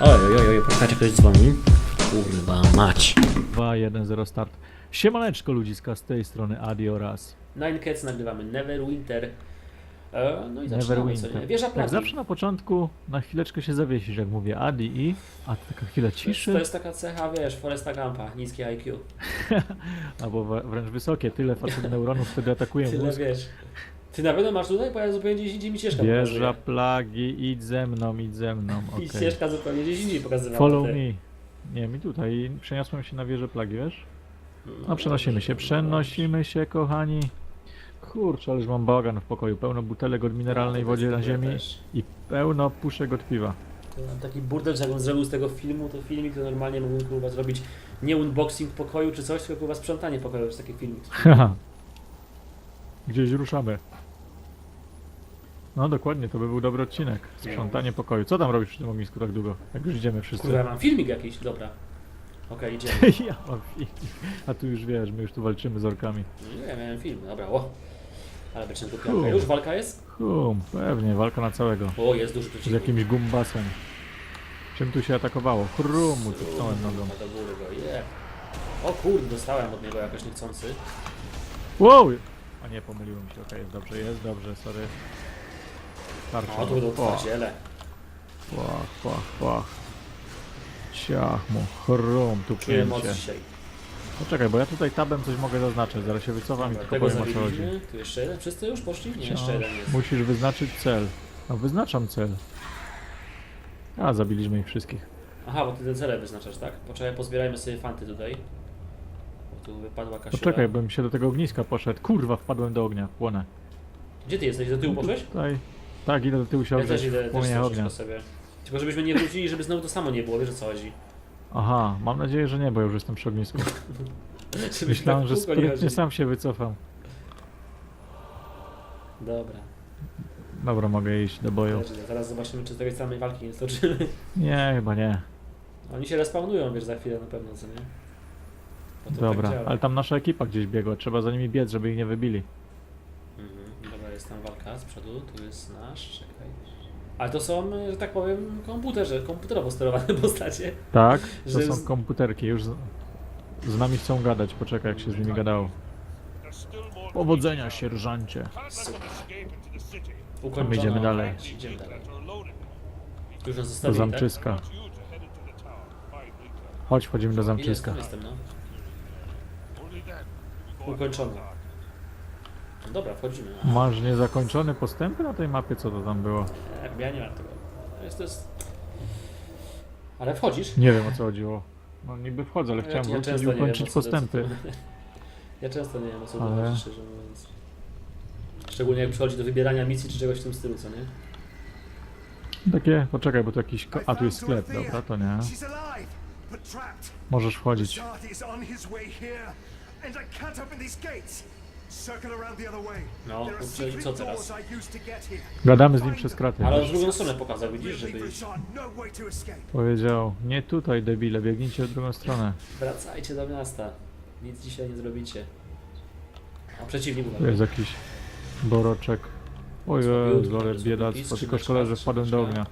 Oj, oj, oj, oj, poczekajcie, ktoś dzwoni. Kurwa mać. 2, 1, 0 start. Siemaneczko ludziska z tej strony Adi oraz Nine Cats nagrywamy Neverwinter. E, no i zaczynamy co nie? Wieża Jak plagi. zawsze na początku na chwileczkę się zawiesisz, jak mówię Adi i... A to taka chwila To jest, ciszy, to jest taka cecha, wiesz, Foresta Gampa, niskie IQ. albo wr- wręcz wysokie, tyle facet neuronów wtedy atakuje Tyle mózg. wiesz. Ty na pewno masz tutaj, bo ja zupełnie gdzieś indziej mi ścieżka Wieża pokazuje. plagi, idź ze mną, idź ze mną, I ścieżka zupełnie gdzieś indziej pokazywała. Follow te- me. Nie, mi tutaj przeniosłem się na wieżę plagi, wiesz? No, No przenosimy się, przenosimy się kochani. Kurczę, ależ mam bałagan w pokoju. Pełno butelek od mineralnej No, to wodzie na ziemi też. i pełno puszek od piwa. Taki burdel, że jakbym zrobił z tego filmu, to filmik to normalnie mógłbym kurwa zrobić nie unboxing pokoju czy coś, tylko kurwa sprzątanie pokoju, jest taki filmik. Haha. Gdzieś ruszamy. No dokładnie, to by był dobry odcinek. Sprzątanie pokoju. Co tam robisz przy tym ognisku tak długo? Jak już idziemy wszyscy. Kurwa, mam filmik jakiś, dobra. Okej, idziemy. ja mam film. A tu już wiesz, my już tu walczymy z orkami. Nie, ja miałem film, dobra, o. Ale będzie tu Hu. Już walka jest? Hum, pewnie, walka na całego. O, jest duży Z przeciwnik. jakimś gumbasem. Czym tu się atakowało? Chrumu, tupnąłem nogą. Do góry go, je. O kurde, dostałem od niego jakoś niechcący. Wow! A nie, pomyliłem się, okej, jest dobrze, jest dobrze, sorry. Tarcza. O, tu będą Płach, twardziele. płach, płach, płach. Ciach mu, chrum, tu Czuję moc dzisiaj. Poczekaj, bo ja tutaj tabem coś mogę zaznaczyć, zaraz się wycofam i Dobra, tylko tego powiem o co chodzi. zabiliśmy. Tu jeszcze jeden. Wszyscy już poszli? Nie, jeszcze jeden jest. Musisz wyznaczyć cel. No wyznaczam cel. A, zabiliśmy ich wszystkich. Aha, bo ty te cele wyznaczasz, tak? Poczekaj, pozbierajmy sobie fanty tutaj. Bo tu wypadła kasiura. Poczekaj, bym się do tego ogniska poszedł. Kurwa, wpadłem do ognia, płonę. Gdzie ty jesteś? Do tyłu poszłeś? Tutaj. Tak, idę do tyłu się Ja ogrzeć też idę, też ognia. sobie. Tylko żebyśmy nie wrócili, żeby znowu to samo nie było, wiesz o co chodzi. Aha, mam nadzieję, że nie, bo już jestem przy ognisku. Żebyśmy Myślałem, że kółko nie sprytnie chodzili. sam się wycofam. Dobra. Dobra, mogę iść do boju. Dobrze, Zaraz zobaczymy, czy z tej samej walki nie stoczymy. Nie, chyba nie. Oni się respawnują, wiesz, za chwilę na pewno, co nie? Bo to Dobra, tak działa. ale tam nasza ekipa gdzieś biegła, trzeba za nimi biec, żeby ich nie wybili. Jest tam walka z przodu, tu jest nasz, czekaj. Ale to są, że tak powiem, komputerze, komputerowo sterowane postacie. Tak, to Że są z- komputerki, już z, z nami chcą gadać, poczekaj jak się z nimi gadało. Powodzenia, sierżancie. Ukończono. idziemy dalej. Idziemy dalej. Tu już nas Do zostawili, tak? zamczyska. Chodź, wchodzimy do zamczyska. Jestem, no. No dobra, wchodzimy. Masz niezakończone postępy na tej mapie, co to tam było? Nie, ja nie mam tego. To jest, to jest... Ale wchodzisz? Nie wiem o co chodziło. No niby wchodzę, ale chciałem wrócić i często nie wiem, ukończyć o co- postępy. Ja często nie wiem o co Ale- chodzi, szczerze mówiąc. Szczególnie jak przychodzi do wybierania misji czy czegoś w tym stylu, co nie? Takie, poczekaj, bo tu jakiś... Ko- A, tu jest sklep, dobra, to nie. She's alive, but trapped. Możesz wchodzić. Zard is on his way here, and I can't open these gates. Circle around the other way. No, kurczę, i co teraz? Gadamy z nim przez kraty. Ale z drugą stronę pokazał, widzisz, żeby no. Powiedział, nie tutaj debile, biegnijcie w drugą stronę. wracajcie do miasta. Nic dzisiaj nie zrobicie. A przeciwnik Tu jest jakiś boroczek. Oj, Słabiutko, ale słabiutki, biedactwo, tylko szkoda, że wpadłem do ognia.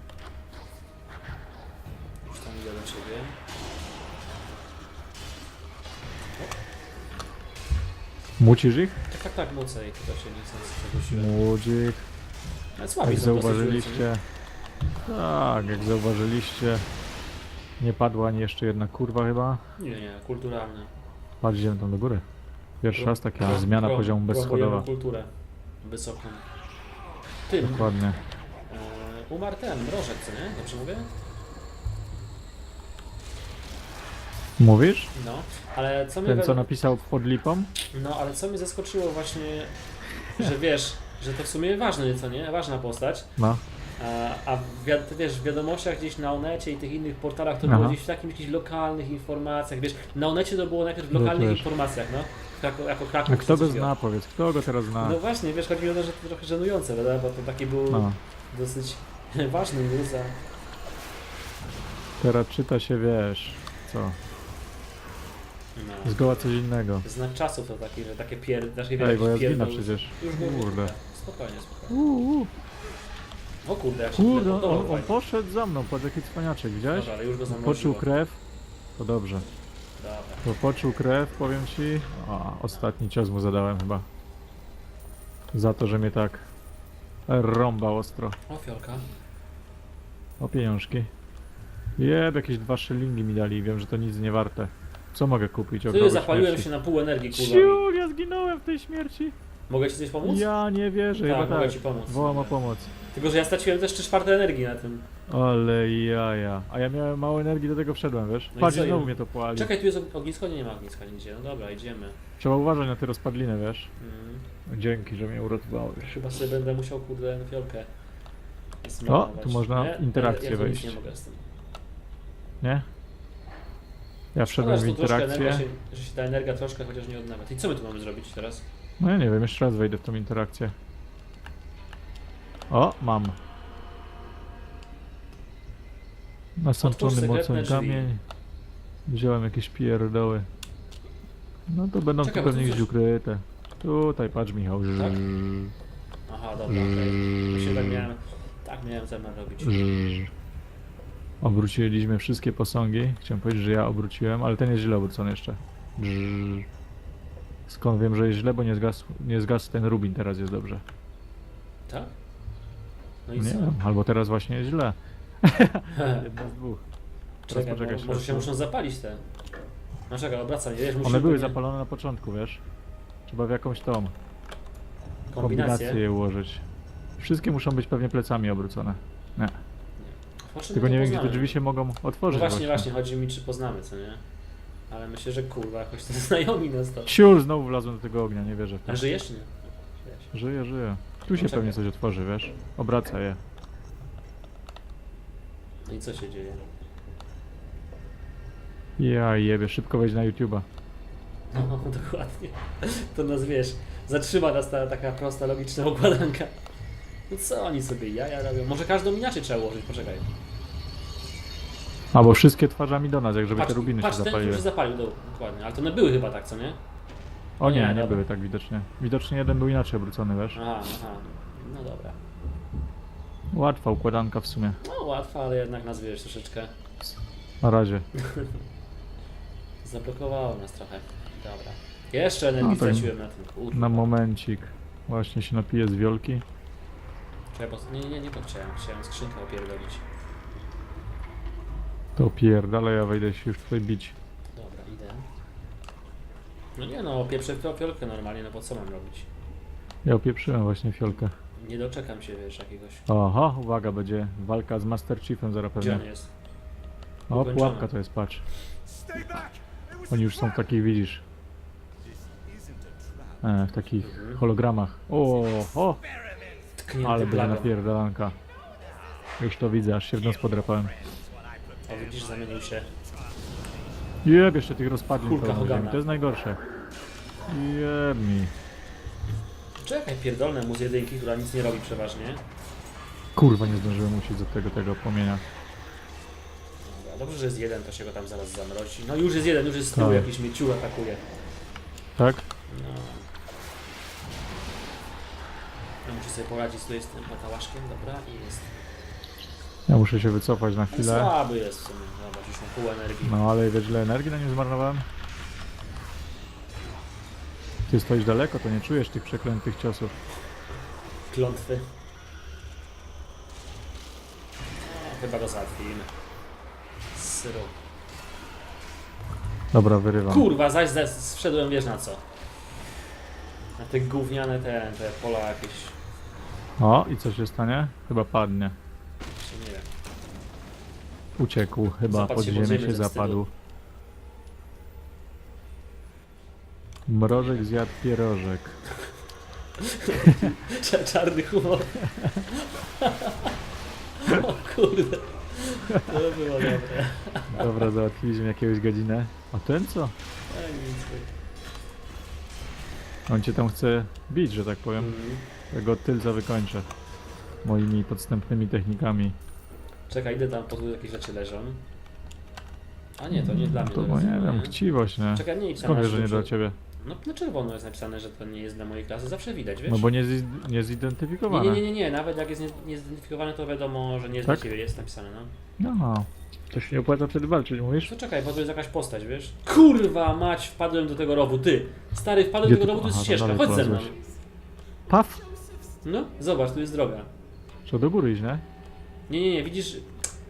Mucisz ich? Tak, tak, tak, mocej. To się nie chcę przegłosiłem. Młodzik. Ale Jak są dosyć zauważyliście. Tak, jak zauważyliście. Nie padła ani jeszcze jedna kurwa chyba. Nie, nie, kulturalne. Patrz, idziemy tam do góry. Pierwszy raz taka pro- zmiana pro- poziomu promujemy bezschodowa. kulturę wysoką. Tym, Dokładnie. e, umarł ten, mrożek, co nie? Dobrze mówię? Mówisz? No, ale co mnie... Ten we- co napisał pod lipą? No, ale co mnie zaskoczyło właśnie, że wiesz, że to w sumie ważne nieco, nie? Ważna postać. No. A, a w, wi- ty wiesz, w wiadomościach gdzieś na Onecie i tych innych portalach to Aha. było gdzieś w takich jakichś lokalnych informacjach, wiesz, na Onecie to było najpierw w No lokalnych wiesz. informacjach, no. Jako, jako Kraków. A kto czy go coś takiego. zna, powiedz, kto go teraz zna? No właśnie, wiesz, chodzi mi o to, że to trochę żenujące, prawda? Bo to taki był No. dosyć ważny news, a Teraz czyta się, wiesz, co? No. Zgoła coś innego. Znak czasów to taki, że takie pier... Znaczy, Ej, bo ja zginę przecież. Już było. Kurde. Spokojnie, spokojnie. Uuu. O kurde, jak się Kurde, on, on, on poszedł za mną, patrz jaki cwaniaczek, widziałeś? Dobra, ale już go zamroziło. Poczuł krew. To dobrze. Dobra. To poczuł krew, powiem ci. A, ostatni cios mu zadałem chyba. Za to, że mnie tak rąbał ostro. O, fiolka. O pieniążki. Jeb, jakieś dwa szylingi mi dali, wiem, że to nic nie warte. Co mogę kupić? Ty, zapaliłem się na pół energii, kurwa. Ja zginąłem w tej śmierci. Mogę ci coś pomóc? Ja nie wierzę, Tak, chyba mogę tak. ci pomóc. Wołam o pomoc. Tylko, że ja straciłem też trzy czwarte energii na tym. Ale jaja. A ja miałem mało energii, do tego wszedłem, wiesz? No i Patrz, co znowu mnie to płali. Czekaj, tu jest ognisko? Nie, nie ma ogniska nigdzie. No dobra, idziemy. Trzeba uważać na te rozpadliny, wiesz? Mm. Dzięki, że mnie uratowałeś. Chyba sobie będę musiał, kurde, fiolkę O, zmianować. tu można Nie? interakcję ja, ja tu nic wejść. nie mogę z tym. Nie? Ja wszedłem w tu troszkę interakcję. Się, że się ta energia troszkę chociaż nie odnawia. I co my tu mamy zrobić teraz? No ja nie wiem, jeszcze raz wejdę w tą interakcję. O, mam. Nasączony mocą kamień. Wziąłem jakieś pierdoły. No to będą Czekaj, tu pewnie gdzieś coś- ukryte. Tutaj, patrz Michał. Tak? Aha, dobra, okej. Się tak miałem... Tak miałem zamiar robić. Obróciliśmy wszystkie posągi. Chciałem powiedzieć, że ja obróciłem, ale ten jest źle obrócony jeszcze. Żrr. Skąd wiem, że jest źle, bo nie zgasł, nie zgasł ten rubin, teraz jest dobrze. Tak? No i Nie co? wiem, albo teraz właśnie jest źle. Jedna z dwóch. Teraz Czekaj, poczekaj, bo, może się muszą zapalić te. No czekaj, obracam je, wiesz, One były pewnie zapalone na początku, wiesz? Trzeba w jakąś tą kombinację. kombinację je ułożyć. Wszystkie muszą być pewnie plecami obrócone. Nie. Zobaczymy, Tylko nie wiem, gdzie te poznamy. drzwi się mogą No otworzyć. właśnie, właśnie, chodzi mi, czy poznamy, co nie? Ale myślę, że kurwa, jakoś to znajomi nas to. Ciul, znowu wlazłem do tego ognia, nie wierzę w to. A żyjesz, czy nie? Żyjesz. Żyję, żyję. Tu się pewnie coś otworzy, wiesz? Obraca je. No i co się dzieje? Ja jebie, szybko wejść na YouTube'a. No, dokładnie. To nas, wiesz, zatrzyma nas ta taka prosta, logiczna układanka. No co oni sobie jaja robią? Może każdą inaczej trzeba ułożyć, poczekaj. Albo wszystkie twarzami do nas, jak żeby Patrz, te rubiny patrz się ten, zapaliły. który się zapalił, do, dokładnie. Ale to one były chyba tak, co nie? O nie, Nie, nie były tak widocznie. Widocznie jeden był inaczej obrócony, wiesz? Aha, aha. No dobra. Łatwa układanka w sumie. No łatwo, ale jednak nas, wiesz, troszeczkę Na razie. zablokowało nas trochę. Dobra. Jeszcze energii No straciłem na tym, kurwa. Na momencik. Właśnie się napiję z wiolki. Bo... Nie, nie, nie to chciałem. Chciałem skrzynkę opierdolić. To pierdala, ja wejdę się już tutaj bić. Dobra, idę. No nie no, pieprzę w fiolkę normalnie, no bo co mam robić? Ja opieprzyłem właśnie fiolkę. Nie doczekam się, wiesz, jakiegoś... Oho, uwaga, będzie walka z Master Chiefem zaraz Gdzie pewnie. on jest? O, Ukończone. pułapka to jest, patrz. Oni już są w takich, widzisz, e, w takich Mhm. hologramach. O, o, Tknięty ale plagą. napierdalanka. Już to widzę, aż się w nos podrapałem. O, widzisz, zamienił się. Jeb, jeszcze tych rozpadlin Kulka pełno Hogana. ziemi, to jest najgorsze. Jeb mi. Czekaj, pierdolne mu z jedynki, która nic nie robi przeważnie. Kurwa, nie zdążyłem uciec od tego, tego płomienia. Dobra, dobrze, że jest jeden, to się go tam zaraz zamrozi. No już jest jeden, już jest z tyłu, Tak. jakiś mnie ciul atakuje. Tak? No. Ja muszę sobie poradzić tutaj z tym patałaszkiem, dobra, i jest. Ja muszę się wycofać na chwilę. słaby jest w sumie, dobra, już mam pół energii. No ale wiesz, ile energii na nim zmarnowałem? Ty stoisz daleko, to nie czujesz tych przeklętych ciosów. Klątwy. No, chyba go załatwimy. Syru. Dobra, wyrywam. Kurwa, zaś ze- wszedłem, wiesz na co? Na te gówniane te, te pola jakieś, O, i co się stanie? Chyba padnie. Uciekł, chyba Zapadł pod się ziemię pod ziemię się ze zapadł. Mrożek zjadł pierożek. Cza- Czarny humor. o kurde. To było dobre. Dobra, załatwiliśmy jakiegoś godzinę. A ten co? Ej, nic. On cię tam chce bić, że tak powiem. Mhm. Tego tylca wykończę. Moimi podstępnymi technikami. Czekaj, idę tam, po tu jakieś rzeczy leżą. A nie, to nie dla mnie. To bo nie wiem, chciwość, nie? Czekaj, nie idź tam Skąd na wiesz, że nie szybciej. dla ciebie? No na czerwono jest napisane, że to nie jest dla mojej klasy, zawsze widać, wiesz? No bo nie, zi- nie nie, zidentyfikowane. nie, nie, nie, nie, nawet jak jest nie- niezidentyfikowane, to wiadomo, że nie jest Tak? dla ciebie, jest napisane, no. No, to się nie opłaca wtedy walczyć, mówisz? To czekaj, bo to jest jakaś postać, wiesz? Kurwa mać, wpadłem do tego rowu, ty! Stary, wpadłem Gdzie do tego ty- rowu, tu jest aha, ścieżka, dalej chodź ze mną. polazłeś. Paf! No, zobacz, tu jest droga. Co do góry iść, nie? Nie, nie, nie, widzisz,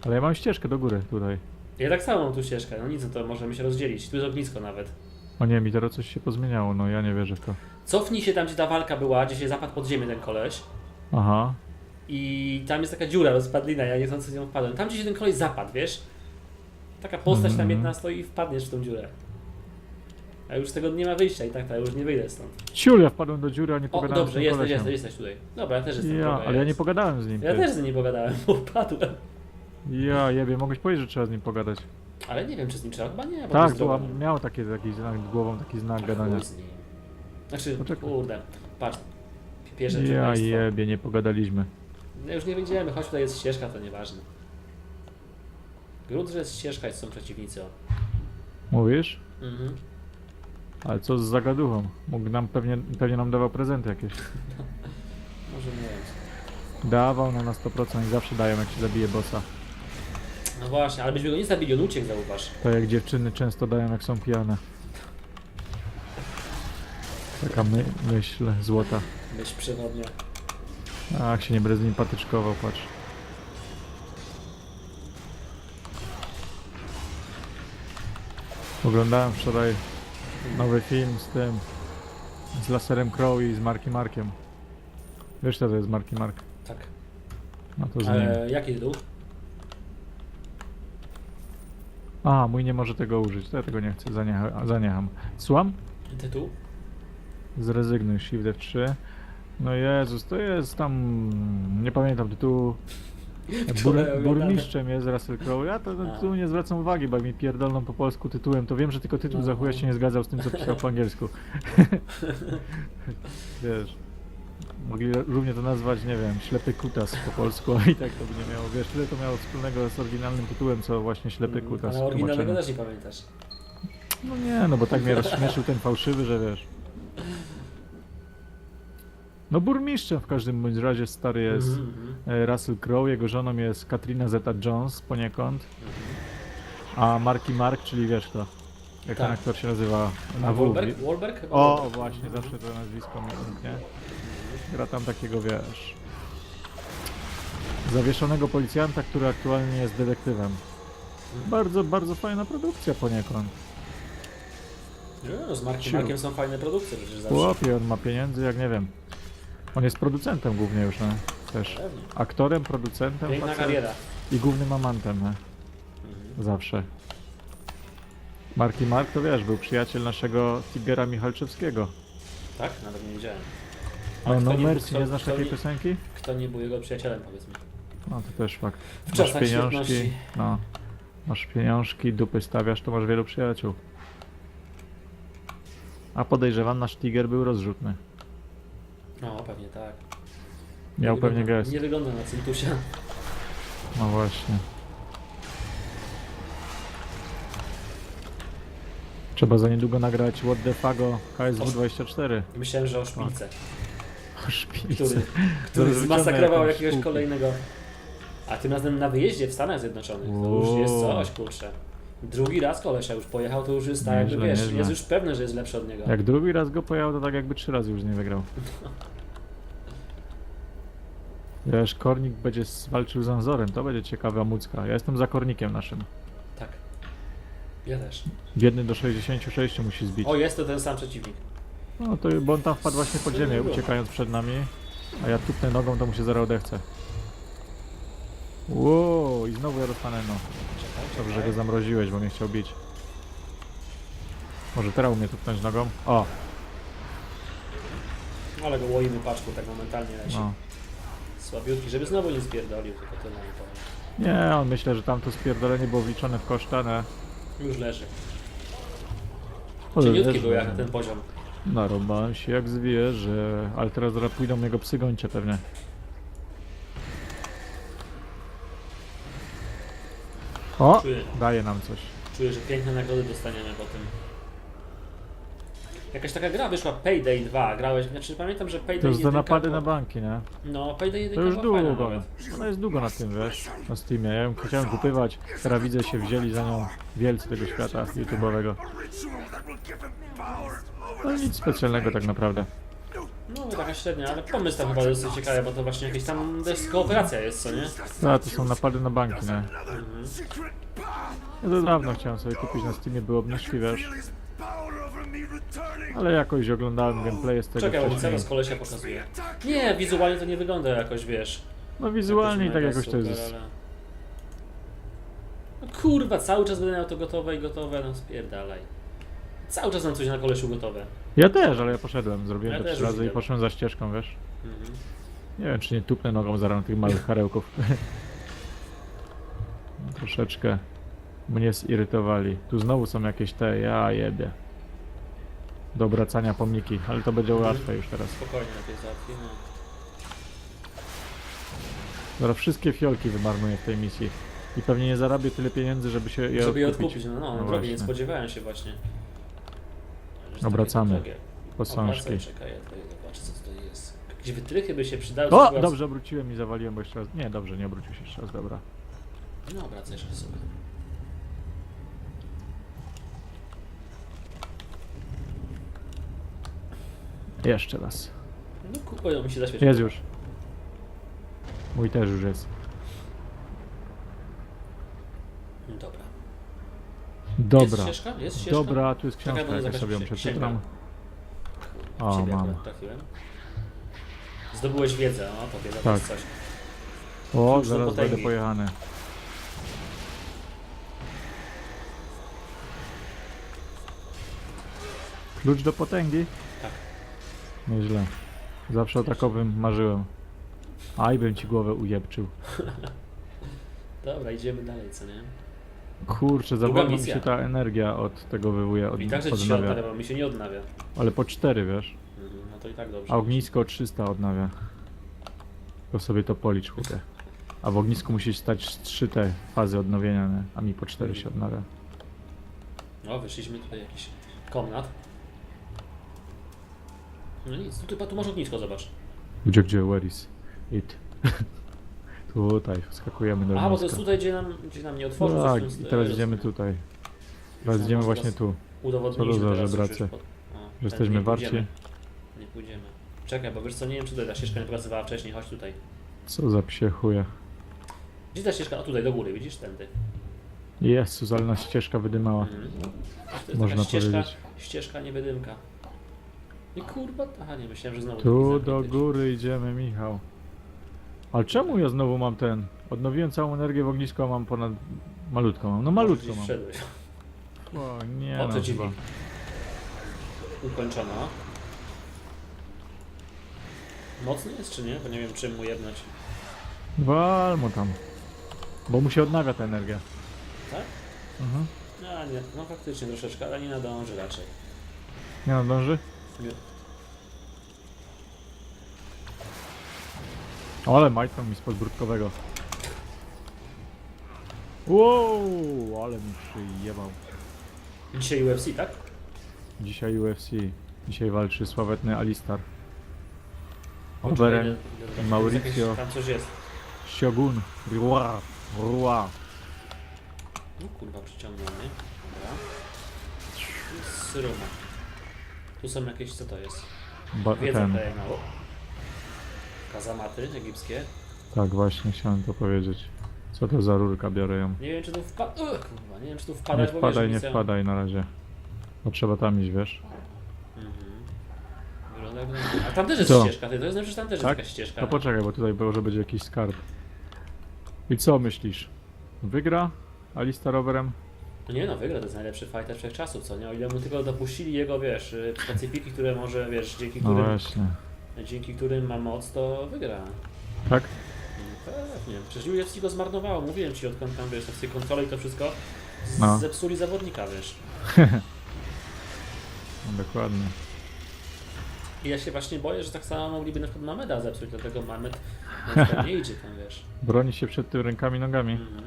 Ale ja mam ścieżkę do góry tutaj. ja tak samo mam tu ścieżkę, no nic, no to możemy się rozdzielić, tu jest ognisko nawet. O nie, mi teraz coś się pozmieniało, no ja nie wierzę w to. Cofnij się tam, gdzie ta walka była, gdzie się zapadł pod ziemię ten koleś. Aha. I tam jest taka dziura, rozpadlina, ja niechcący z nią wpadłem. Tam gdzie się ten koleś zapadł, wiesz? Taka postać tam Mhm. jedna stoi i wpadniesz w tą dziurę. A już z tego nie ma wyjścia i tak, ja już nie wyjdę stąd. Ciul, ja wpadłem do dziury, a nie O, pogadałem dobrze, z tym jesteś, kolesiem. jesteś, jesteś tutaj. Dobra, ja też jestem. Ja, droga ale ja nie jest. pogadałem z nim. Ja ty. też z nim nie pogadałem, bo upadłem. Ja jebie, mogłeś powiedzieć, że trzeba z nim pogadać. Ale nie wiem, czy z nim trzeba, chyba nie, bo to Tak, jest tu droga. miał taki, taki znak głową, taki znak Ach, gadania. chuj z nim. Znaczy, Poczekaj. kurde, patrz. Pierwsze Ja jebie, nie pogadaliśmy. No już nie będziemy, choć tutaj jest ścieżka, to nieważne. Grunt, że jest ścieżka i są przeciwnicy. o. Mówisz? Mhm. Ale co z zagaduchą? Mógł nam pewnie, pewnie nam dawał prezenty jakieś. Może nie wiem. Dawał nam na 100% i zawsze dają jak się zabije bossa. No właśnie, ale byśmy go nie zabili, on uciekł, zauważ. To jak dziewczyny często dają jak są pijane. Taka my, myśl złota. Myśl przewodnia. Ach, się nie będę z nim patyczkował, patrz. Oglądałem wczoraj nowy film z tym, z Laserem Crow i z Marki Markiem. Wiesz co to jest Marki Mark? Tak. No to z nim. Ale jaki tytuł? A, mój nie może tego użyć, to ja tego nie chcę, zaniecha, zaniecham. Słucham? Tytuł? Zrezygnuj, Shift F3. No Jezus, to jest tam, nie pamiętam tytułu. Bur, burmistrzem jest Russell Crowe. Ja to tytułu nie zwracam uwagi, bo jak mi pierdolną po polsku tytułem, to wiem, że tylko tytuł No. za chuja się nie zgadzał z tym, co pisał po angielsku. Wiesz, mogli równie to nazwać, nie wiem, ślepy kutas po polsku, a i tak to by nie miało, wiesz, tyle to miało wspólnego z oryginalnym tytułem, co właśnie ślepy kutas. Mm, Ale oryginalnego też nie pamiętasz. No nie, no bo tak mnie rozśmieszył ten fałszywy, że wiesz. No burmistrzem w każdym bądź razie stary jest Mhm, mhm, e, Russell Crowe, jego żoną jest Katrina Zeta-Jones poniekąd, mhm. a Marky Mark, czyli wiesz kto, jak ten Tak. aktor się nazywa na. Wahlberg? Wahlberg? O, właśnie, zawsze to nazwisko mi umknie. Gra tam takiego, wiesz, zawieszonego policjanta, który aktualnie jest detektywem. Bardzo, bardzo fajna produkcja poniekąd. Nie, No, z Markiem. Markiem są fajne produkcje przecież zawsze. Chłopie, on ma pieniędzy jak nie wiem. On jest producentem głównie już, no. Też. Aktorem, producentem Piękna facet kariera. i głównym amantem, no. Zawsze. Marki Mark to wiesz, był przyjaciel naszego Tigera Michalczewskiego. Tak? Nawet nie wiedziałem. A No, kto no nie był- Mercy, kto- nie znasz kto takiej nie- piosenki? Kto nie był jego przyjacielem, powiedzmy. No to też fakt. W Masz czasach pieniążki, świetności. no. Masz pieniążki, dupy stawiasz, to masz wielu przyjaciół. A podejrzewam, nasz Tiger był rozrzutny. No, pewnie tak. Miał Nie pewnie wygląda- gest. Nie wygląda na Cintusia. No właśnie. Trzeba za niedługo nagrać What the Fago KSW 24. Myślałem, że o szpilce, O szpilce. który, który zmasakrował jakiegoś kolejnego. A tym razem na wyjeździe w Stanach Zjednoczonych. To już jest coś, kurczę. Drugi raz kolesia już pojechał, to już jest tak jakby, Nieźle, wiesz, nieźle. jest już pewne, że jest lepszy od niego. Jak drugi raz go pojechał, to tak jakby trzy razy już nie wygrał. Wiesz, Kornik będzie s- walczył z Anzorem, to będzie ciekawa mucka. Ja jestem za Kornikiem naszym. Tak. Ja też. Biedny do 66 musi zbić. O, jest to ten sam przeciwnik. No to bo on tam wpadł właśnie pod ziemię, uciekając przed nami. A ja tupnę nogą, to mu się zaraz odechce. Wow, i znowu ja dostanę no. Dobrze, że go zamroziłeś, bo mnie chciał bić. Może teraz umie tupnąć nogą? O, Ale go łoimy paczku, tak momentalnie leci. no. Słabiutki, żeby znowu nie spierdolił, tylko tyle mi powiem. Nie, on myślę, że tam to spierdolenie było wliczone w koszta, no. Już leży. Ale Cieniutki był jak ten poziom. Narąbałem się jak zwierzę, ale teraz zaraz pójdą jego psy gończe pewnie. O! Czuję, Daje nam coś. czuję, że piękne nagrody dostaniemy po tym. Jakaś taka gra wyszła, Payday 2, grałeś, znaczy pamiętam, że Payday To już za 1 napady była- na banki, nie? No, Payday 1 To już była fajna długo. nawet. Ona jest długo na tym, wiesz? Na Steamie. Ja ją chciałem kupywać, teraz widzę się wzięli za nią wielcy tego świata YouTube'owego. No nic specjalnego tak naprawdę. No, taka średnia, ale pomysł tam chyba dosyć ciekawy, bo to właśnie jakieś tam dość kooperacja jest, co nie? A, to są napady na banki, nie? Ja to dawno chciałem sobie kupić na Steamie, było obniżki, wiesz? Ale jakoś oglądałem gameplay z tego Czekaj, bo wcześniej. cały z kolesia pokazuje. Nie, wizualnie to nie wygląda jakoś, wiesz. No wizualnie i tak jakoś to jest. ale- No kurwa, cały czas będę miał to gotowe i gotowe, no spierdalaj. Cały czas mam coś na kolesiu gotowe. Ja też, ale ja poszedłem, zrobiłem Ja to też trzy razy i poszedłem za ścieżką, wiesz? Mhm. Nie wiem, czy nie tupnę nogą zaraz na tych małych harełków. Troszeczkę mnie zirytowali. Tu znowu są jakieś te, ja jebie. Do obracania pomniki, ale to będzie Mhm. łatwe już teraz. Spokojnie lepiej załatwimy. Zaraz wszystkie fiolki wymarnuję w tej misji. I pewnie nie zarabię tyle pieniędzy, żeby się je Żeby je odkupić. odkupić, no, no, No no drogie, nie właśnie. spodziewałem się właśnie. Obracamy. Posążki. Obracaj, czekaj, ja tutaj zobaczę co tutaj jest. Jakieś wytrychy by się przydały. O, dobrze obróciłem i zawaliłem, bo jeszcze raz... Nie, dobrze, nie obrócił się jeszcze raz, dobra. No obracaj jeszcze sobie. Jeszcze raz. No kurwa, mi się zaświecił. Jest już. Mój też już jest. Dobra. Dobra. Jest ścieżka? Jest ścieżka? Dobra, tu jest Czekaj, książka, bo nie jakaś sobie ją przeczytam. O, ciebie mam. akurat trafiłem. Zdobyłeś wiedzę, o to Tak. jest coś. O, Klucz do zaraz potęgi. będę pojechany. Klucz do potęgi? Tak. Nieźle. Zawsze o takowym marzyłem. Aj, bym ci głowę ujebczył. Dobra, idziemy dalej, co nie? Kurczę, za Długa wolno mi misja. się ta energia od tego wywołuje, od, I także ci się odnawia. odnawia, bo mi się nie odnawia. Ale po 4, wiesz? Mhm, No to i tak dobrze. A ognisko 300 odnawia. To sobie to policz, chłopie. A w ognisku musisz stać 3 te fazy odnowienia, nie? a mi po 4 się odnawia. No, wyszliśmy tutaj jakiś komnat. No nic, tu, tu, tu masz ognisko, zobacz. Gdzie, gdzie, where is it? tutaj, wskakujemy do Aha, bo to jest tutaj, gdzie nam, gdzie nam nie otworzył. Tak, i teraz idziemy tutaj. Teraz idziemy właśnie teraz tu. Udowodniliśmy Co to za teraz, żebracy? że już po- o, Że jesteśmy nie pójdziemy. warci. Nie pójdziemy. Czekaj, bo wiesz co, nie wiem czy tutaj ta ścieżka nie pracowała wcześniej, chodź tutaj. Co za psie chuje. Gdzie ta ścieżka? O tutaj, do góry, widzisz? Tędy. Jezus, ale nas ścieżka wydymała. Mhm. To jest Można taka ścieżka, powiedzieć. ścieżka, nie wydymka. I kurwa, aha nie, myślałem, że znowu Tu do zamknięty. góry idziemy, Michał. Ale czemu ja znowu mam ten? Odnowiłem całą energię w ognisku, a mam ponad... Malutko mam. No malutko gdzieś mam. Wszedłeś. O nie O, no, przeciwnik. Ukończona. Mocny jest czy nie? Bo nie wiem czym mu jednąć. Wal mu tam. Bo mu się odnawia ta energia. Tak? Mhm. A nie, no faktycznie troszeczkę, ale nie nadąży raczej. Nie nadąży? Nie. Ale majtą mi spod brudkowego. Wow, ale mi przyjebał. Dzisiaj UFC, tak? Dzisiaj UFC. Dzisiaj walczy sławetny Alistar. Oberem. Mauricio. Tam coś jest. Shogun, Rua, Rua. No kurwa, przyciągnął mnie. Dobra. Syroma. Tu są jakieś, co to jest? Ba, Wiedzę ten. daje mało. Kazamaty egipskie. Tak, właśnie chciałem to powiedzieć. Co to za rurka, biorę ją. Nie wiem czy tu wpadać. Kurwa, nie wiem czy tu Nie bo wpadaj, wiesz, nie misja- wpadaj na razie. Bo trzeba tam iść, wiesz? Mhm. Wygląda. A tam też jest Co? ścieżka, ty to jest znaczy, że tam też Tak? jest jakaś ścieżka. To poczekaj, bo tutaj może będzie jakiś skarb. I co myślisz? Wygra Alistar rowerem? No nie no, wygra, to jest najlepszy fighter wszechczasów, co nie? O ile mu tylko dopuścili jego, wiesz, y, specyfiki, które może, wiesz, dzięki No którym, właśnie. Dzięki którym ma moc, to wygra. Tak? No Pewnie. Przecież UFC go zmarnowało, mówiłem ci, odkąd tam, wiesz, na tej kontroli i to wszystko, z- No. zepsuli zawodnika, wiesz. No, dokładnie. I ja się właśnie boję, że tak samo mogliby na przykład Mameda zepsuć, dlatego Mamed nie idzie tam, wiesz. Broni się przed tym rękami, nogami. Mhm.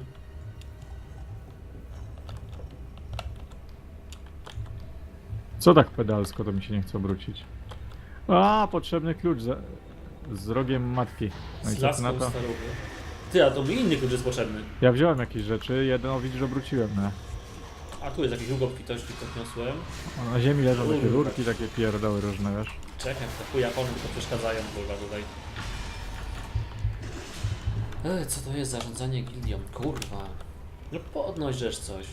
Co tak pedalsko, to mi się nie chce obrócić. A, potrzebny klucz za, z rogiem matki. No i Z co ty na laską to? starą. Ty, a to mi inny klucz jest potrzebny. Ja wziąłem jakieś rzeczy, jeden o widzisz obróciłem, no. A tu jest jakiś długopitości, podniosłem. A Na ziemi leżą takie Kurwa. rurki, takie pierdoły różne, wiesz. Czekaj, te chuj Japony tylko przeszkadzają, kurwa, tutaj. Ej, co to jest zarządzanie gildią? Kurwa. No podnoś rzecz coś.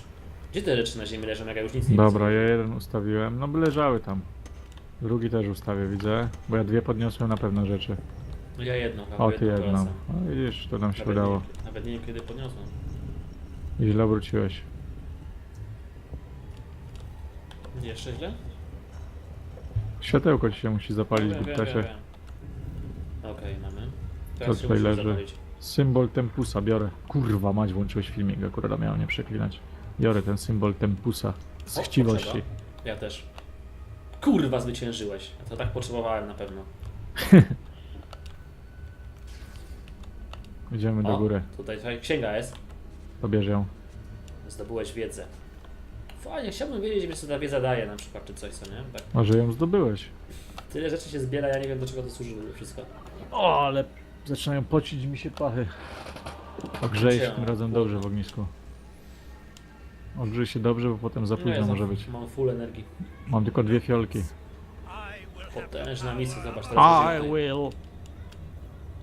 Gdzie te rzeczy na ziemi leżą, jak ja już nic nie Dobra, ja jeden ustawiłem, no by leżały tam. Drugi też ustawię, widzę, bo ja dwie podniosłem na pewno rzeczy. No ja jedną, O, ty jedną. No widzisz, to nam się Nawet udało. Nie, nawet nie wiem kiedy podniosłem. I źle obróciłeś. Jeszcze źle? Światełko ci się musi zapalić, Wiem, wiem, wiem. Okej, mamy. Co Teraz się tutaj musimy leży? zapalić. Symbol Tempusa, biorę. Kurwa, mać, włączyłeś filmik, akurat miałem nie przeklinać. Biorę ten symbol Tempusa z O, chciwości. potrzeba. Ja też. Kurwa, zwyciężyłeś. To tak potrzebowałem na pewno. Idziemy do O, góry, Tutaj tutaj księga jest. pobierz ją. Zdobyłeś wiedzę. Fajnie, chciałbym wiedzieć, wiesz, co ta wiedza daje na przykład, czy coś, co nie? Tak. Może ją zdobyłeś. Tyle rzeczy się zbiera, ja nie wiem, do czego to służy wszystko. O, ale zaczynają pocić mi się pachy. Ogrzej się Cię, tym razem dobrze w ognisku. Ogrzej się dobrze, bo potem za późno ja może być. Mam full energii. Mam tylko dwie fiolki. Potężna misja, zobacz teraz. tutaj. will.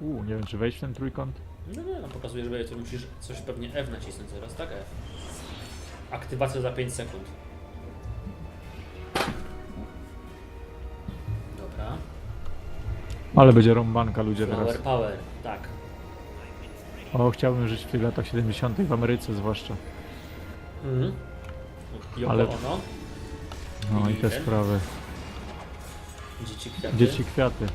U, nie wiem czy wejść w ten trójkąt? No nie, no pokazuje, że to musisz coś pewnie F nacisnąć teraz, tak F. Aktywacja za 5 sekund. Dobra. Ale będzie rąbanka ludzie Power, teraz. power, tak. O, chciałbym żyć w tych latach 70. w Ameryce zwłaszcza. Mhm. Yoko Ale- Ono, No i te sprawy. dzieci kwiaty. Dzieci kwiaty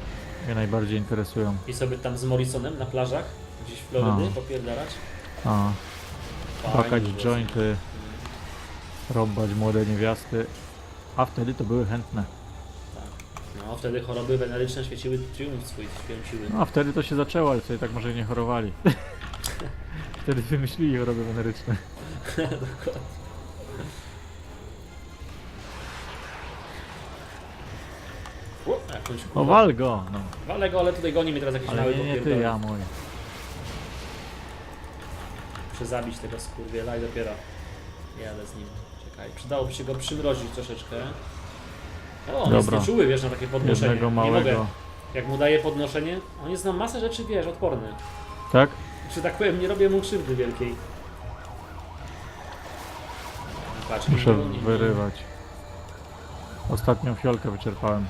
mnie najbardziej interesują. I sobie tam z Morrisonem na plażach, gdzieś w Florydy, A. popierdalać. A, Fajnie płakać było. jointy, rąbać młode niewiasty. A wtedy to były chętne. Tak. No, wtedy choroby weneryczne świeciły triumf swój, świeciły. No a wtedy to się zaczęło, ale sobie tak może nie chorowali. wtedy wymyślili choroby weneryczne. Dokładnie. U, jakąś O, kurwa- wal go! No. Walę go, ale tutaj goni mnie teraz jakiś Ale mały nie, nie ty, ja mój. Muszę zabić tego skurwiela i dopiero jadę z nim. Czekaj, przydałoby się go przymrozić troszeczkę. O, on jest Dobra. nieczuły, wiesz, na takie podnoszenie. Jednego Nie małego. mogę. Jak mu daję podnoszenie, on jest na masę rzeczy, wiesz, odporny. Tak? Czy tak powiem, nie robię mu krzywdy wielkiej. Patrz, Muszę nie- nie- wyrywać. Ostatnią fiolkę wyczerpałem.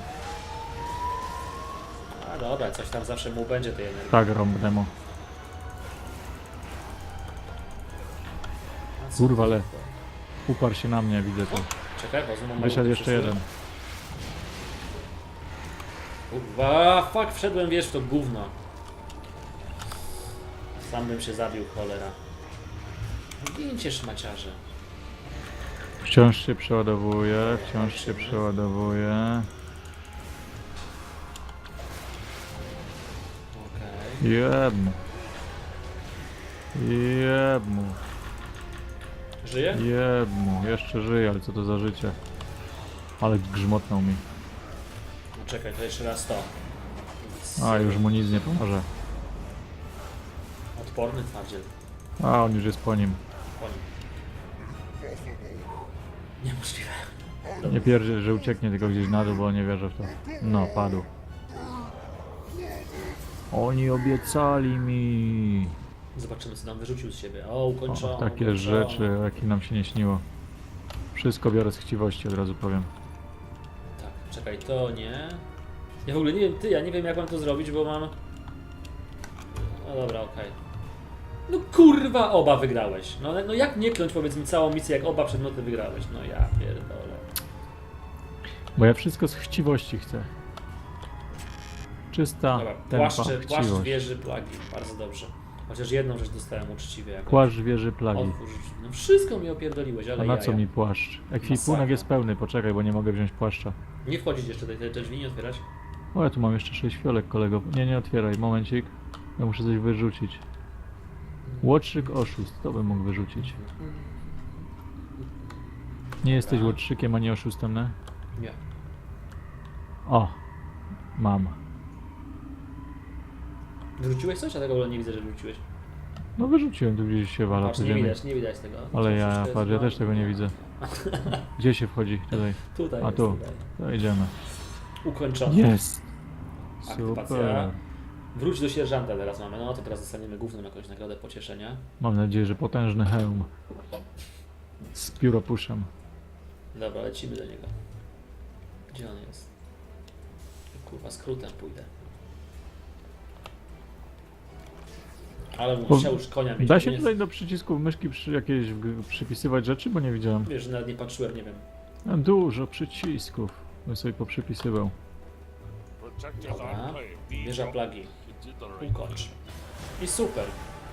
A dobra, coś tam zawsze mu będzie tej energii. Tak, rąbnemu. A co Kurwa, ale- Uparł się na mnie, widzę to. Czekaj, bo znowu Wyszedł jeszcze jeden. Kurwa, fuck, wszedłem, wiesz, w to gówno. Sam bym się zabił, cholera. Gincie szmaciarze. Wciąż się przeładowuje, wciąż się przeładowuje. Okej. Jebmu. Jebmu. Żyje? Jebmu. Jeszcze żyje, ale co to za życie? Ale grzmotnął mi. No czekaj, to jeszcze raz to. A, już mu nic nie pomoże. Odporny twardziel. A, on już jest po nim. Po nim. Niemożliwe. Nie pierdzie, że ucieknie tylko gdzieś na dół, bo nie wierzę w to. No, padł. Oni obiecali mi. Zobaczymy, co tam wyrzucił z siebie. O, ukończono. O, takie ukończono. rzeczy, o jakich nam się nie śniło. Wszystko biorę z chciwości, od razu powiem. Tak, czekaj, to nie. Ja w ogóle nie wiem, ty, ja nie wiem jak mam to zrobić, bo mam... No dobra, okej. No kurwa, oba wygrałeś. No, no jak nie kląć, powiedz mi, całą misję, jak oba przedmioty wygrałeś? No ja pierdolę. Bo ja wszystko z chciwości chcę. Czysta, Dobra, tempa, płaszcz chciwość. wieży plagi, bardzo dobrze. Chociaż jedną rzecz dostałem uczciwie jakoś. Płaszcz wieży plagi. Otwórz, no wszystko mi opierdoliłeś, ale A na jaja. co mi płaszcz? Ekwipunek jest pełny, poczekaj, bo nie mogę wziąć płaszcza. Nie wchodzić jeszcze do tej te drzwi, nie otwierać. O, ja tu mam jeszcze 6 fiolek, kolego. Nie, nie otwieraj, momencik. Ja muszę coś wyrzucić. Łotrzyk oszust, to bym mógł wyrzucić. Nie jesteś łotrzykiem ani oszustem, ne? Nie. O, mam. Wyrzuciłeś coś? A tego w ogóle nie widzę, że wyrzuciłeś. No wyrzuciłem, tu gdzieś się wala Patrz, po nie ziemi. widać, nie widać tego. Ale ja, patrz, ja też tego nie widzę. Gdzie się wchodzi? Tutaj. Tutaj A jest, tu. tutaj. To idziemy. Ukończony. Jest! Aktywacja. Super. Wróć do sierżanta teraz mamy, no to teraz dostaniemy główną jakąś nagrodę pocieszenia. Mam nadzieję, że potężny hełm. Z pióropuszem. Dobra, lecimy do niego. Gdzie on jest? Kurwa, skrótem pójdę. Ale Po- musiał już konia mieć. Da się nie tutaj do przycisków myszki przy jakieś w- przypisywać rzeczy, bo nie widziałem. Wiesz, że nawet nie patrzyłem, nie wiem. Mam dużo przycisków. Bym sobie poprzypisywał. Dobra, wieża plagi. Ukończ. I super.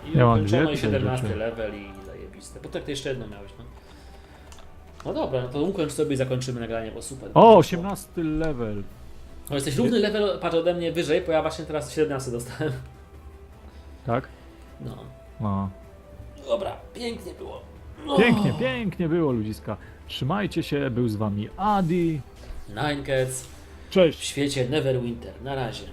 I Ja ukończono i tutaj 17 rzeczy. level i zajebiste. Bo tak to jeszcze jedno miałeś, no. No dobra, no to ukończ sobie i zakończymy nagranie, bo super. O, 18 level. No jesteś równy level, patrz ode mnie wyżej, bo ja właśnie teraz 17 dostałem. Tak? No. No. Dobra, pięknie było. Pięknie, pięknie było ludziska. Trzymajcie się, był z wami Adi. Nine Cats w Cześć! świecie Neverwinter. Na razie.